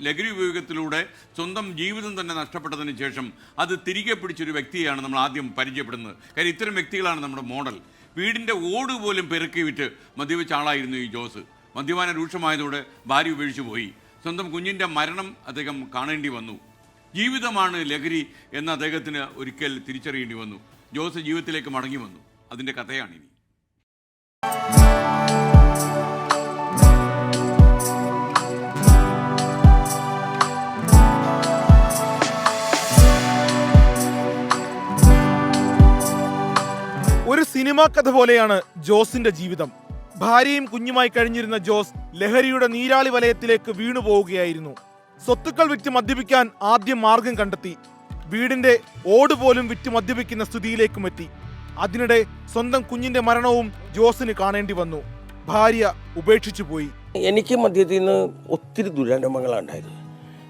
ലഹരി ഉപയോഗത്തിലൂടെ സ്വന്തം ജീവിതം തന്നെ നഷ്ടപ്പെട്ടതിന് ശേഷം അത് തിരികെ പിടിച്ചൊരു വ്യക്തിയാണ് നമ്മൾ ആദ്യം പരിചയപ്പെടുന്നത്. കാര്യം ഇത്തരം വ്യക്തികളാണ് നമ്മുടെ മോഡൽ. വീടിന്റെ ഓട് പോലും പെറുക്കി വിറ്റ് മദ്യപിച്ച ആളായിരുന്നു ഈ ജോസ്. മദ്യപാന രൂക്ഷമായതോടെ ഭാര്യ ഉപേക്ഷിച്ചു പോയി. സ്വന്തം കുഞ്ഞിന്റെ മരണം അദ്ദേഹം കാണേണ്ടി വന്നു. ജീവിതമാണ് ലഹരി എന്ന് അദ്ദേഹത്തിന് ഒരിക്കൽ തിരിച്ചറിയേണ്ടി വന്നു. ജോസ് ജീവിതത്തിലേക്ക് മടങ്ങി വന്നു. അതിന്റെ കഥയാണിനി. സിനിമാ കഥ പോലെയാണ് ജോസിന്റെ ജീവിതം. ഭാര്യയും കുഞ്ഞുമായി കഴിഞ്ഞിരുന്ന ജോസ് ലഹരിയുടെ നീരാളി വലയത്തിലേക്ക് വീണു പോവുകയായിരുന്നു. സ്വത്തുക്കൾ വിറ്റ് മദ്യപിക്കാൻ ആദ്യം മാർഗം കണ്ടെത്തി. വീടിന്റെ ഓട് പോലും വിറ്റ് മദ്യപിക്കുന്ന സ്ഥിതിയിലേക്കും എത്തി. അതിനിടെ സ്വന്തം കുഞ്ഞിന്റെ മരണവും ജോസിന് കാണേണ്ടി വന്നു. ഭാര്യ ഉപേക്ഷിച്ചു പോയി. എനിക്ക് മദ്യത്തിൽ നിന്ന് ഒത്തിരി ദുരനുഭവങ്ങളാണ് ഉണ്ടായത്.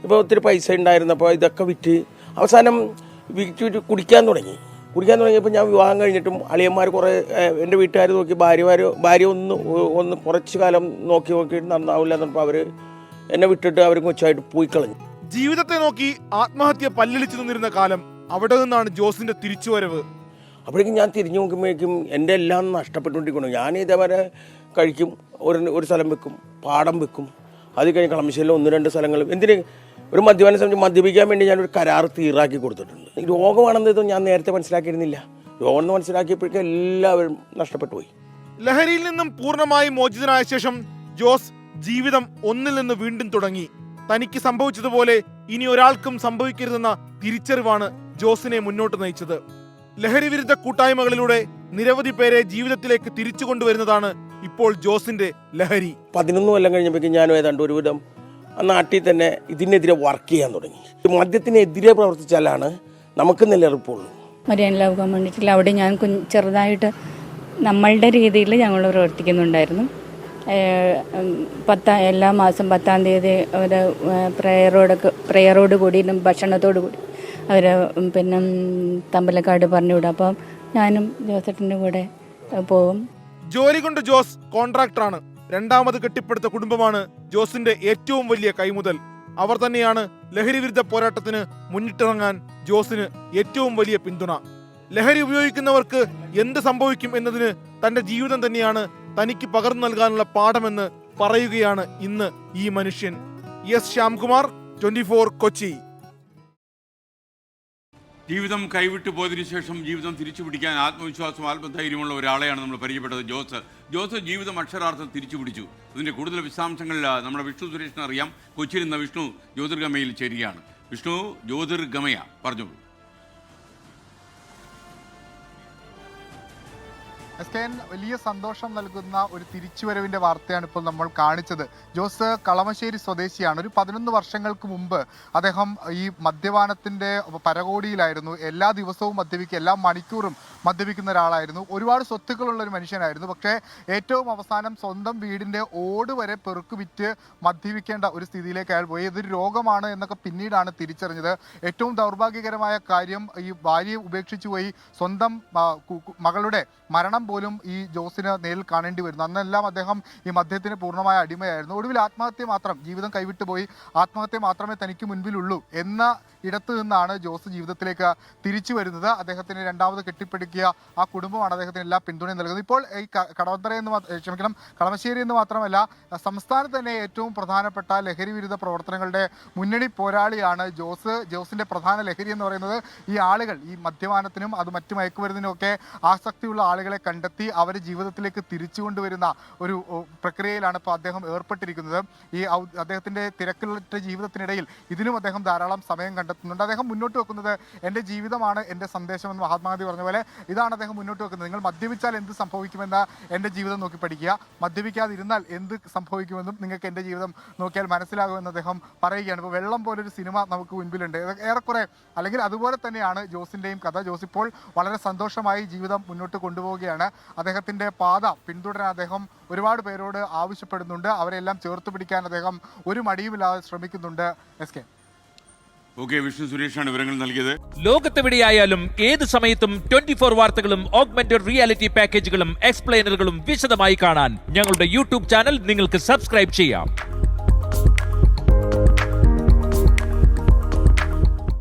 ഇപ്പോൾ ഒത്തിരി പൈസ ഉണ്ടായിരുന്നപ്പോൾ ഇതൊക്കെ വിറ്റ് അവസാനം വിറ്റ് വിറ്റ് കുടിക്കാൻ തുടങ്ങി. കുടിക്കാൻ തുടങ്ങിയപ്പോൾ ഞാൻ വിവാഹം കഴിഞ്ഞിട്ടും അളിയന്മാർ കുറേ എന്റെ വീട്ടുകാർ നോക്കി ഭാര്യമാർ ഭാര്യ ഒന്ന് ഒന്ന് കുറച്ച് കാലം നോക്കി നോക്കിയിട്ട് നന്നാവില്ല എന്നപ്പോൾ അവർ എന്നെ വിട്ടിട്ട് അവർ കൊച്ചായിട്ട് പോയി കളഞ്ഞു. ജീവിതത്തെ നോക്കി ആത്മഹത്യ പല്ലിളിച്ചു നിന്നിരുന്ന കാലം അവിടെ നിന്നാണ് തിരിച്ചു വരവ് അപ്പോഴേക്കും ഞാൻ തിരിഞ്ഞു നോക്കുമ്പോഴേക്കും എന്റെ എല്ലാം നഷ്ടപ്പെട്ടുകൊണ്ടിരിക്കുന്നു. ഞാൻ ഇതേവരെ കഴിക്കും ഒരു ഒരു സ്ഥലം വെക്കും പാടം വെക്കും. അത് കഴിഞ്ഞ് കളമശ്ശേരിയിൽ ഒന്ന് രണ്ട് സ്ഥലങ്ങളും എന്തിന് ഒരു മദ്യപാന സംബന്ധിച്ച് മദ്യപിക്കാൻ വേണ്ടി ഞാനൊരു കരാർ തീറാക്കി കൊടുത്തിട്ടുണ്ട്. രോഗമാണെന്ന് ഇതൊന്നും ഞാൻ നേരത്തെ മനസ്സിലാക്കിയിരുന്നില്ല. രോഗം എന്ന് മനസ്സിലാക്കിയപ്പോഴേക്കും എല്ലാവരും നഷ്ടപ്പെട്ടു പോയി. ലഹരിയിൽ നിന്നും പൂർണമായി മോചിതനായ ശേഷം ജോസ് ജീവിതം ഒന്നിൽ നിന്ന് വീണ്ടും തുടങ്ങി. തനിക്ക് സംഭവിച്ചതുപോലെ ഇനി ഒരാൾക്കും സംഭവിക്കരുതെന്ന തിരിച്ചറിവാണ് ജോസിനെ മുന്നോട്ട് നയിച്ചത്. ലഹരി വിരുദ്ധ കൂട്ടായ്മകളിലൂടെ നിരവധി പേരെ ജീവിതത്തിലേക്ക് തിരിച്ചു കൊണ്ടുവരുന്നതാണ് ഇപ്പോൾ ജോസിന്റെ ലഹരി. പതിനൊന്ന് കൊല്ലം കഴിഞ്ഞപ്പോഴേക്കും ഞാനും ഏതാണ്ട് ഒരുവിധം നാട്ടിൽ തന്നെ ഇതിനെതിരെ വർക്ക് ചെയ്യാൻ തുടങ്ങി. മദ്യത്തിനെതിരെ പ്രവർത്തിച്ചാലാണ് നമുക്ക് നിലനിൽപ്പുള്ളൂ. മരിയൻ ലവ് കമ്മ്യൂണിറ്റിയിൽ അവിടെ ഞാൻ കുഞ്ഞ് ചെറുതായിട്ട് നമ്മളുടെ രീതിയിൽ ഞങ്ങൾ പ്രവർത്തിക്കുന്നുണ്ടായിരുന്നു. പത്താം എല്ലാ മാസം പത്താം തീയതി അവർ പ്രയറോടൊക്കെ പ്രയറോട് കൂടി ഭക്ഷണത്തോട് കൂടി അവർ പിന്നെ തമ്പലക്കാട് പറഞ്ഞു വിടും. അപ്പം ഞാനും ജോസഫിന്റെ കൂടെ പോവും. പോകും ജോലി കൊണ്ട് ജോസ് കോൺട്രാക്ടറാണ്. രണ്ടാമത് കെട്ടിപ്പടുത്ത കുടുംബമാണ് ജോസിന്റെ ഏറ്റവും വലിയ കൈമുതൽ അവർ തന്നെയാണ് ലഹരി വിരുദ്ധ പോരാട്ടത്തിന് മുന്നിട്ടിറങ്ങാൻ ജോസിന് ഏറ്റവും വലിയ പിന്തുണ. ലഹരി ഉപയോഗിക്കുന്നവർക്ക് എന്ത് സംഭവിക്കും എന്നതിന് തന്റെ ജീവിതം തന്നെയാണ് തനിക്ക് പകർന്നു നൽകാനുള്ള പാഠമെന്ന് പറയുകയാണ് ഇന്ന് ഈ മനുഷ്യൻ. S Shyamkumar twenty Kochi. ജീവിതം കൈവിട്ടു പോയതിനു ശേഷം ജീവിതം തിരിച്ചു പിടിക്കാൻ ആത്മവിശ്വാസം ആത്മധൈര്യമുള്ള ഒരാളെയാണ് നമ്മൾ പരിചയപ്പെട്ടത് ജോസ്. ജോസ് ജീവിതം അക്ഷരാർത്ഥം തിരിച്ചു പിടിച്ചു. ഇതിന്റെ കൂടുതൽ വിശദാംശങ്ങളിൽ നമ്മുടെ വിഷ്ണു സുരേഷിനെ അറിയാം. കൊച്ചിയിൽ നിന്ന് വിഷ്ണു ജ്യോതിർഗമയിൽ ചേരുകയാണ്. വിഷ്ണു ജ്യോതിർഗമയ പറഞ്ഞോളൂ. എസ് കെ എൻ വലിയ സന്തോഷം നൽകുന്ന ഒരു തിരിച്ചുവരവിന്റെ വാർത്തയാണ് ഇപ്പോൾ നമ്മൾ കാണിച്ചത്. ജോസ് കളമശ്ശേരി സ്വദേശിയാണ്. ഒരു പതിനൊന്ന് വർഷങ്ങൾക്ക് മുമ്പ് അദ്ദേഹം ഈ മദ്യപാനത്തിന്റെ പരകോടിയിലായിരുന്നു. എല്ലാ ദിവസവും മദ്യപിക്കുക എല്ലാ മണിക്കൂറും മദ്യപിക്കുന്ന ഒരാളായിരുന്നു. ഒരുപാട് സ്വത്തുക്കളുള്ള ഒരു മനുഷ്യനായിരുന്നു. പക്ഷേ ഏറ്റവും അവസാനം സ്വന്തം വീടിന്റെ ഓട് വരെ പെറുക്ക് വിറ്റ് മദ്യപിക്കേണ്ട ഒരു സ്ഥിതിയിലേക്ക് അയാൾ പോയി. ഇതൊരു രോഗമാണ് എന്നൊക്കെ പിന്നീടാണ് തിരിച്ചറിഞ്ഞത്. ഏറ്റവും ദൗർഭാഗ്യകരമായ കാര്യം ഈ ഭാര്യയെ ഉപേക്ഷിച്ചു പോയി സ്വന്തം മകളുടെ മരണം പോലും ഈ ജോസിന് നേരിൽ കാണേണ്ടി വരുന്നു. അന്നെല്ലാം അദ്ദേഹം ഈ മദ്യത്തിന് പൂർണമായ അടിമയായിരുന്നു. ഒടുവിൽ ആത്മഹത്യ മാത്രം ജീവിതം കൈവിട്ടു പോയി. ആത്മഹത്യ മാത്രമേ തനിക്ക് മുൻപിലുള്ളൂ എന്ന ഇടത്തു നിന്നാണ് ജോസ് ജീവിതത്തിലേക്ക് തിരിച്ചു വരുന്നത്. അദ്ദേഹത്തിന് രണ്ടാമത് കെട്ടിപ്പിടിക്കുക ആ കുടുംബമാണ് അദ്ദേഹത്തിന് എല്ലാ പിന്തുണയും നൽകുന്നത്. ഇപ്പോൾ ഈ കടവന്തര എന്ന് ക്ഷമിക്കണം കളമശ്ശേരി എന്ന് മാത്രമല്ല സംസ്ഥാനത്ത് തന്നെ ഏറ്റവും പ്രധാനപ്പെട്ട ലഹരി വിരുദ്ധ പ്രവർത്തനങ്ങളുടെ മുന്നണി പോരാളിയാണ് ജോസ്. ജോസിന്റെ പ്രധാന ലഹരി എന്ന് പറയുന്നത് ഈ ആളുകൾ ഈ മദ്യപാനത്തിനും അത് മറ്റു മയക്കുമരുന്നിനും ഒക്കെ ആസക്തിയുള്ള ആളുകളെ കണ്ടെത്തി അവരെ ജീവിതത്തിലേക്ക് തിരിച്ചു കൊണ്ടുവരുന്ന ഒരു പ്രക്രിയയിലാണ് ഇപ്പോൾ അദ്ദേഹം ഏർപ്പെട്ടിരിക്കുന്നത്. ഈ അദ്ദേഹത്തിന്റെ തിരക്കുള്ള ജീവിതത്തിനിടയിൽ ഇതിനും അദ്ദേഹം ധാരാളം സമയം കണ്ടെത്തുന്നുണ്ട്. അദ്ദേഹം മുന്നോട്ട് വെക്കുന്നത് എന്റെ ജീവിതമാണ് എന്റെ സന്ദേശം എന്ന് മഹാത്മാഗാന്ധി പറഞ്ഞ പോലെ ഇതാണ് അദ്ദേഹം മുന്നോട്ട് വെക്കുന്നത്. നിങ്ങൾ മദ്യപിച്ചാൽ എന്ത് സംഭവിക്കുമെന്ന് എന്റെ ജീവിതം നോക്കി പഠിക്കുക. മദ്യപിക്കാതിരുന്നാൽ എന്ത് സംഭവിക്കുമെന്നും നിങ്ങൾക്ക് എന്റെ ജീവിതം നോക്കിയാൽ മനസ്സിലാകുമെന്ന് അദ്ദേഹം പറയുകയാണ്. ഇപ്പോൾ വെള്ളം പോലൊരു സിനിമ നമുക്ക് മുൻപിലുണ്ട്. ഏറെക്കുറെ അല്ലെങ്കിൽ അതുപോലെ തന്നെയാണ് ജോസിന്റെയും കഥ. ജോസ് ഇപ്പോൾ വളരെ സന്തോഷമായി ജീവിതം മുന്നോട്ട് കൊണ്ടുപോവുകയാണ്. അദ്ദേഹത്തിന്റെ പാത പിന്തുടരാൻ അദ്ദേഹം ഒരുപാട് പേരോട് ആവശ്യപ്പെടുന്നുണ്ട്. അവരെല്ലാം ചേർത്ത് പിടിക്കാൻ അദ്ദേഹം ഒരു മടിയുമില്ലാതെ ശ്രമിക്കുന്നുണ്ട് എസ് കെ. ഓക്കെ വിഷ്ണു സുരേഷാണ് വിവരങ്ങൾ നൽകിയത്. ലോകത്തെവിടെയായാലും ഏത് സമയത്തും ട്വന്റി ഫോർ വാർത്തകളും ഓഗ്മെന്റഡ് റിയാലിറ്റി പാക്കേജുകളും എക്സ്പ്ലെയിനറുകളും വിശദമായി കാണാൻ ഞങ്ങളുടെ യൂട്യൂബ് ചാനൽ നിങ്ങൾക്ക് സബ്സ്ക്രൈബ് ചെയ്യാം.